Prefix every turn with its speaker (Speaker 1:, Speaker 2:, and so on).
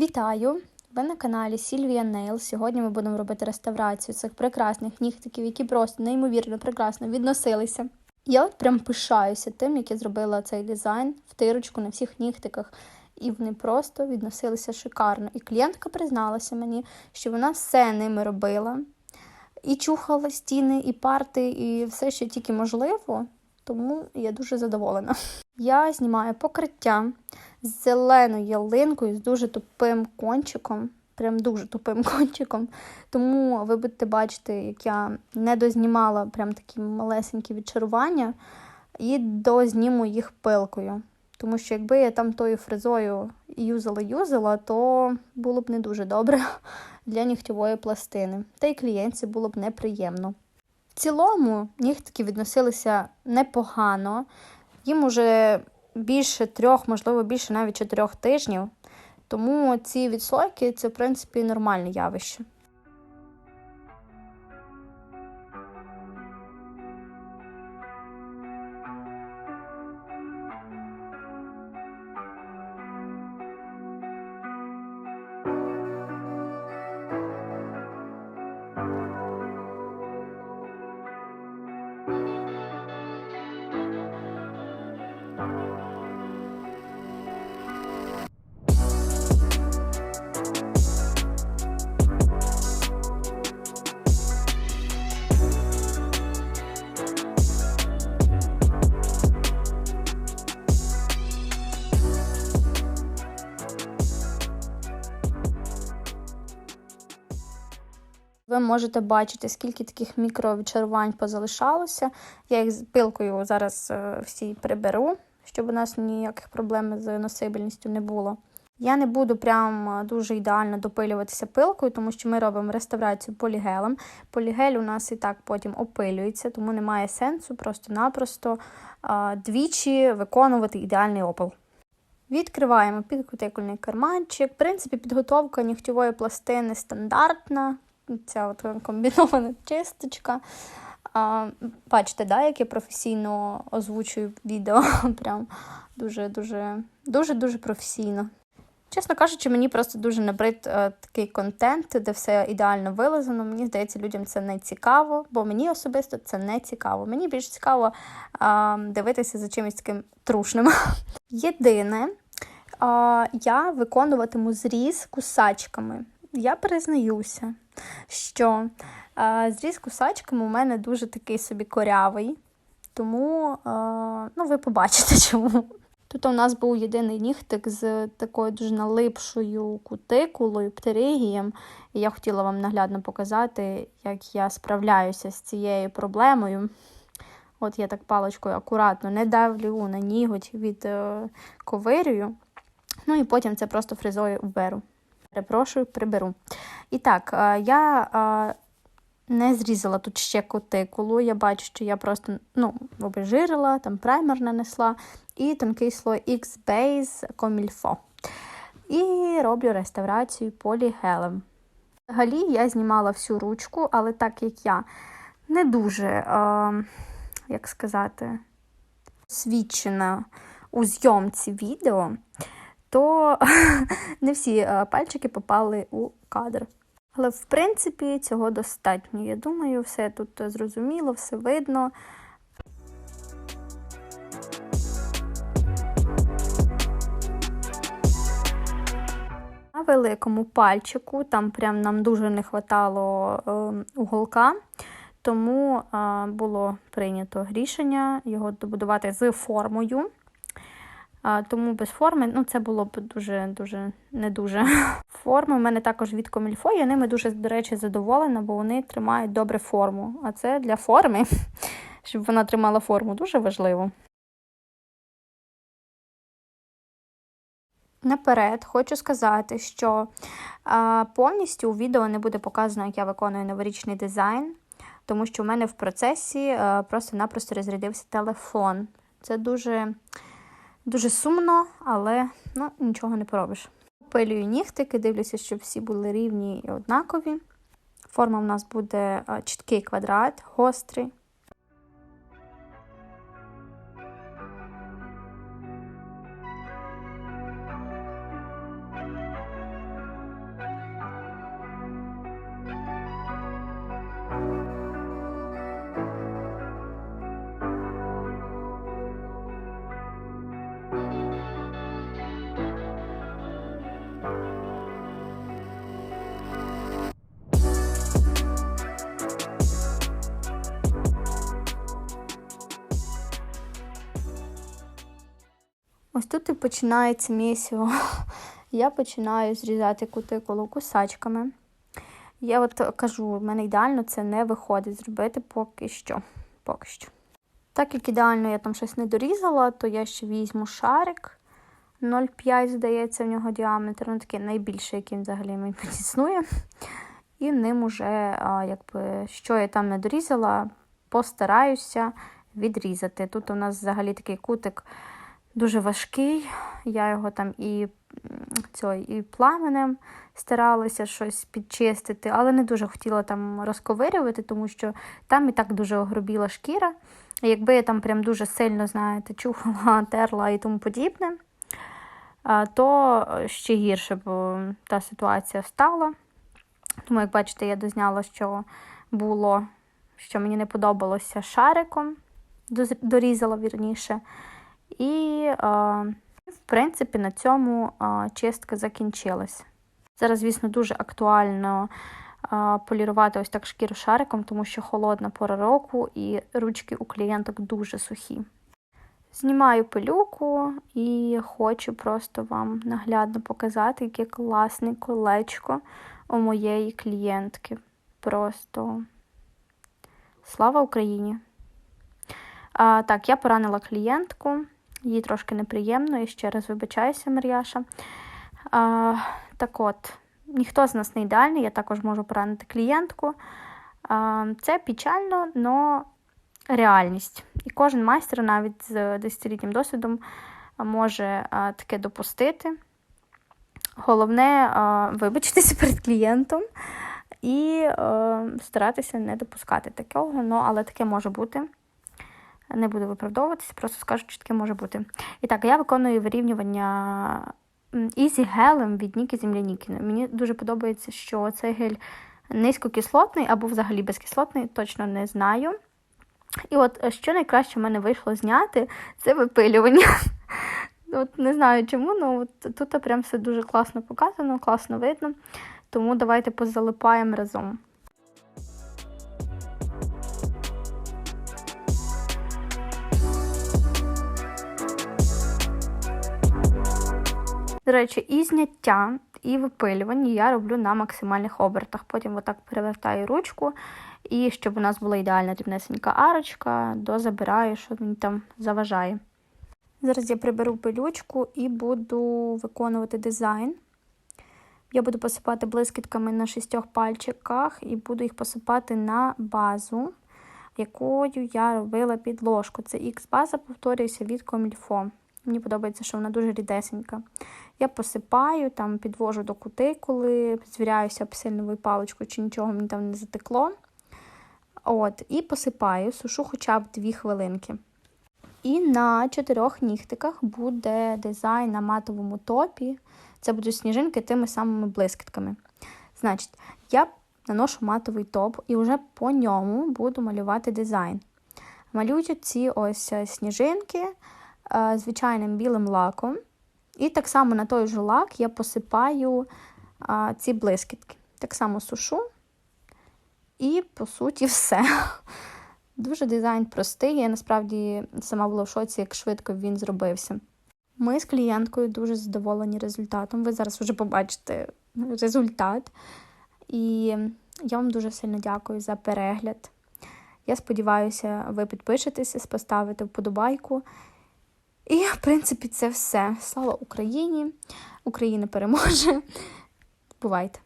Speaker 1: Вітаю! Ви на каналі Сільвія Нейл. Сьогодні ми будемо робити реставрацію цих прекрасних нігтиків, які просто неймовірно прекрасно відносилися. Я от прям пишаюся тим, як я зробила цей дизайн в тирочку на всіх нігтиках, і вони просто відносилися шикарно. І клієнтка призналася мені, що вона все ними робила. І чухала стіни, і парти, і все, що тільки можливо. Тому я дуже задоволена. Я знімаю покриття з зеленою ялинкою, з дуже тупим кончиком. Прям дуже тупим кончиком. Тому ви будете бачити, як я не дознімала прям такі малесенькі відчарування і дозніму їх пилкою. Тому що якби я там тою фрезою юзала-юзала, то було б не дуже добре для нігтєвої пластини. Та й клієнтці було б неприємно. В цілому нігтики відносилися непогано. Їм уже більше трьох, можливо, більше навіть чотирьох тижнів. Тому ці відслойки це, в принципі, нормальне явище. Ви можете бачити, скільки таких мікровідчарувань позалишалося. Я їх з пилкою зараз е, всі приберу, щоб у нас ніяких проблем з носибельністю не було. Я не буду прям е, дуже ідеально допилюватися пилкою, тому що ми робимо реставрацію полігелем. Полігель у нас і так потім опилюється, тому немає сенсу просто-напросто двічі виконувати ідеальний опил. Відкриваємо підкутикульний карманчик. В принципі, підготовка нігтєвої пластини стандартна. Ця от комбінована чисточка. А, Бачите, да, як я професійно озвучую відео. Прям дуже-дуже дуже-дуже професійно. Чесно кажучи, мені просто дуже набрид е, такий контент, де все ідеально вилазено. Мені здається, людям це не цікаво, бо мені особисто це не цікаво. Мені більш цікаво е, дивитися за чимось таким трушним. Єдине, е, я виконуватиму зріз кусачками. Я признаюся, що е, зріз кусачками у мене дуже такий собі корявий, тому е, ну, ви побачите чому. Тут у нас був єдиний нігтик з такою дуже налипшою кутикулою, птеригієм. І я хотіла вам наглядно показати, як я справляюся з цією проблемою. От я так паличкою акуратно не давлю на ніготь від е, ковирюю. Ну і потім це просто фрезою вберу. Перепрошую, приберу. І так, е, я е, не зрізала тут ще кутикулу. Я бачу, що я просто ну, обезжирила, там праймер нанесла і тонкий слой X-Base Comilfo. І роблю реставрацію полігелем. Взагалі, я знімала всю ручку, але так як я не дуже, е, як сказати, освічена у зйомці відео, то не всі е, пальчики попали у кадр. Але, в принципі, цього достатньо. Я думаю, все тут зрозуміло, все видно. На великому пальчику, там прям нам дуже не вистачало е, уголка, тому е, було прийнято рішення його добудувати з формою. А, Тому без форми ну, це було б дуже-дуже не дуже. Форми у мене також від Комільфо, я ними дуже, до речі, задоволена, бо вони тримають добре форму. А це для форми, щоб вона тримала форму, дуже важливо. Наперед хочу сказати, що а, повністю у відео не буде показано, як я виконую новорічний дизайн, тому що у мене в процесі просто-напросто розрядився телефон. Це дуже. Дуже сумно, але ну, нічого не поробиш. Пилюю нігтики, дивлюся, щоб всі були рівні і однакові. Форма у нас буде чіткий квадрат, гострий. Ось тут і починається місіо. Я починаю зрізати кутикулу кусачками. Я от кажу, в мене ідеально це не виходить зробити поки що. Поки що. Так як ідеально я там щось не дорізала, то я ще візьму шарик 0,5, здається, в нього діаметр. Ну, такий найбільший, який взагалі мені існує. І ним уже, а, якби, що я там не дорізала, постараюся відрізати. Тут у нас взагалі такий кутик дуже важкий. Я його там і цей, і пламенем старалася щось підчистити, але не дуже хотіла там розковирювати, тому що там і так дуже огрубіла шкіра. Якби я там прям дуже сильно, знаєте, чухала, терла і тому подібне, то ще гірше б та ситуація стала. Тому, як бачите, я дозняла, що було, що мені не подобалося шариком, дорізала вірніше. І, в принципі, на цьому чистка закінчилась. Зараз, звісно, дуже актуально полірувати ось так шкіру шариком, тому що холодна пора року і ручки у клієнток дуже сухі. Знімаю пилюку і хочу просто вам наглядно показати, яке класне колечко у моєї клієнтки. Просто слава Україні! А, Так, я поранила клієнтку, їй трошки неприємно, і ще раз вибачаюся, Мар'яша. Так от, ніхто з нас не ідеальний, я також можу поранити клієнтку. А, Це печально, але реальність. І кожен майстер, навіть з 10-літнім досвідом, може а, таке допустити. Головне а, вибачитися перед клієнтом і а, старатися не допускати такого, ну, але таке може бути. Не буду виправдовуватися, просто скажу, що таке може бути. І так, я виконую вирівнювання ізі гелем від Ніки Землянікіної. Мені дуже подобається, що цей гель низькокислотний або взагалі безкислотний, точно не знаю. І от що найкраще в мене вийшло зняти, це випилювання. От Не знаю чому, але от тут прям все дуже класно показано, класно видно. Тому давайте позалипаємо разом. До речі, і зняття, і випилювання я роблю на максимальних обертах. Потім отак перевертаю ручку, і щоб у нас була ідеальна дрібнесенька арочка, дозабираю, що мені там заважає. Зараз я приберу пилючку і буду виконувати дизайн. Я буду посипати блискітками на шістьох пальчиках і буду їх посипати на базу, якою я робила підложку. Це X-база, повторююся, від Комільфо. Мені подобається, що вона дуже рідесенька. Я посипаю, там підвожу до кутикули, звіряюся псильновою паличкою, чи нічого мені там не затекло. От, І посипаю, сушу хоча б 2 хвилинки. І на чотирьох нігтиках буде дизайн на матовому топі. Це будуть сніжинки тими самими блискітками. Значить, я наношу матовий топ і вже по ньому буду малювати дизайн. Малюю ці ось сніжинки звичайним білим лаком. І так само на той же лак я посипаю ці блискітки. Так само сушу. І, по суті, все. Дуже дизайн простий. Я насправді сама була в шоці, як швидко він зробився. Ми з клієнткою дуже задоволені результатом. Ви зараз вже побачите результат. І я вам дуже сильно дякую за перегляд. Я сподіваюся, ви підпишетеся, поставите вподобайку. І, в принципі, це все. Слава Україні! Україна переможе. Бувайте!